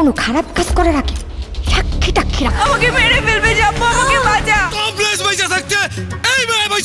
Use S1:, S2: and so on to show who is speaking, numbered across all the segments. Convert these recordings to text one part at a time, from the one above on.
S1: কোনো খারাপ কাজ করার আগে সাক্ষী টাক্ষী রাখ।
S2: আমাকে মেরে ফেলবে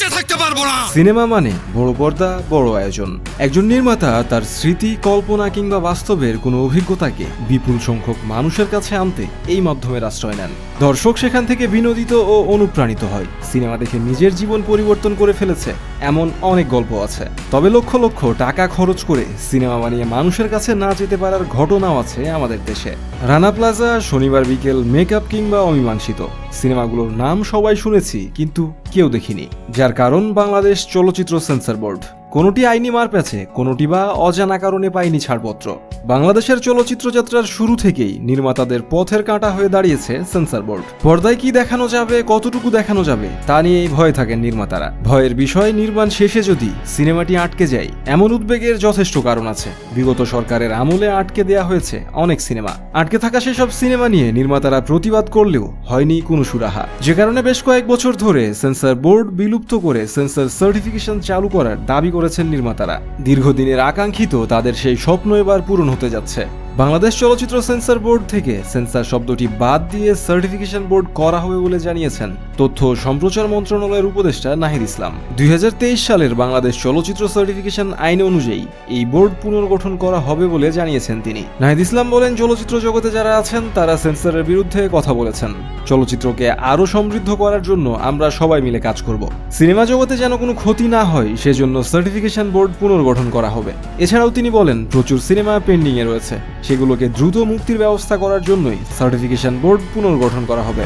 S2: বেঁচে
S3: থাকতে পারব না।
S4: সিনেমা মানে বড় পর্দা, বড় আয়োজন। একজন নির্মাতা তার স্মৃতি, কল্পনা কিংবা বাস্তবের কোনো অভিজ্ঞতাকে বিপুল সংখ্যক মানুষের কাছে আনতে এই মাধ্যমের আশ্রয় নেন। দর্শক সেখান থেকে বিনোদিত ও অনুপ্রাণিত হয়। সিনেমা দেখে নিজের জীবন পরিবর্তন করে ফেলেছে এমন অনেক গল্প আছে। তবে লক্ষ লক্ষ টাকা খরচ করে সিনেমা বানিয়ে মানুষের কাছে না যেতে পারার ঘটনাও আছে আমাদের দেশে। রানা প্লাজা, শনিবার বিকেল, মেকআপ কিংবা অমীমাংসিত। সিনেমাগুলোর নাম সবাই শুনেছি কিন্তু কেউ দেখিনি যার কারণ বাংলাদেশ চলচ্চিত্র সেন্সর বোর্ড। কোনোটি আইনি মার পেছে কোনোটি বা অজানা কারণে পায়নি ছাড়পত্র। বাংলাদেশের চলচ্চিত্র যাত্রার শুরু থেকেই নির্মাতাদের পথের কাঁটা হয়ে দাঁড়িয়েছে সেন্সর বোর্ড। পর্দায় কি দেখানো যাবে, কতটুকু দেখানো যাবে, তা নিয়েই ভয় থাকেন নির্মাতারা। ভয়ের বিষয় নির্মাণ শেষে যদি সিনেমাটি আটকে যায়, এমন উদ্বেগের যথেষ্ট কারণ আছে। বিগত সরকারের আমলে আটকে দেয়া হয়েছে অনেক সিনেমা। আটকে থাকা সেসব সিনেমা নিয়ে নির্মাতারা প্রতিবাদ করলেও হয়নি কোনো সুরাহা। যে কারণে বেশ কয়েক বছর ধরে সেন্সর বোর্ড বিলুপ্ত করে সেন্সার সার্টিফিকেশন চালু করার দাবি করেছেন নির্মাতারা। দীর্ঘদিনের আকাঙ্ক্ষিত তাদের সেই স্বপ্ন এবার পূরণ হতে যাচ্ছে। বাংলাদেশ চলচ্চিত্র সেন্সর বোর্ড থেকে সেন্সর শব্দটি বাদ দিয়ে সার্টিফিকেশন বোর্ড করা হবে বলে জানিয়েছেন তথ্য সম্প্রচার মন্ত্রণালয়ের উপদেষ্টা নাহিদ ইসলাম। দু হাজার তেইশ সালের বাংলাদেশ চলচ্চিত্র সার্টিফিকেশন আইন অনুযায়ী এই বোর্ড পুনর্গঠন করা হবে বলে জানিয়েছেন তিনি। নাহিদ ইসলাম বলেন, চলচ্চিত্র জগতে যারা আছেন, তারা সেন্সরের বিরুদ্ধে কথা বলেছেন। চলচ্চিত্রকে আরও সমৃদ্ধ করার জন্য আমরা সবাই মিলে কাজ করব। সিনেমা জগতে যেন কোনো ক্ষতি না হয়, সেজন্য সার্টিফিকেশন বোর্ড পুনর্গঠন করা হবে। এছাড়াও তিনি বলেন, প্রচুর সিনেমা পেন্ডিংয়ে রয়েছে। সেগুলোকে দ্রুত মুক্তির ব্যবস্থা করার জন্যই সার্টিফিকেশন বোর্ড পুনর্গঠন করা হবে।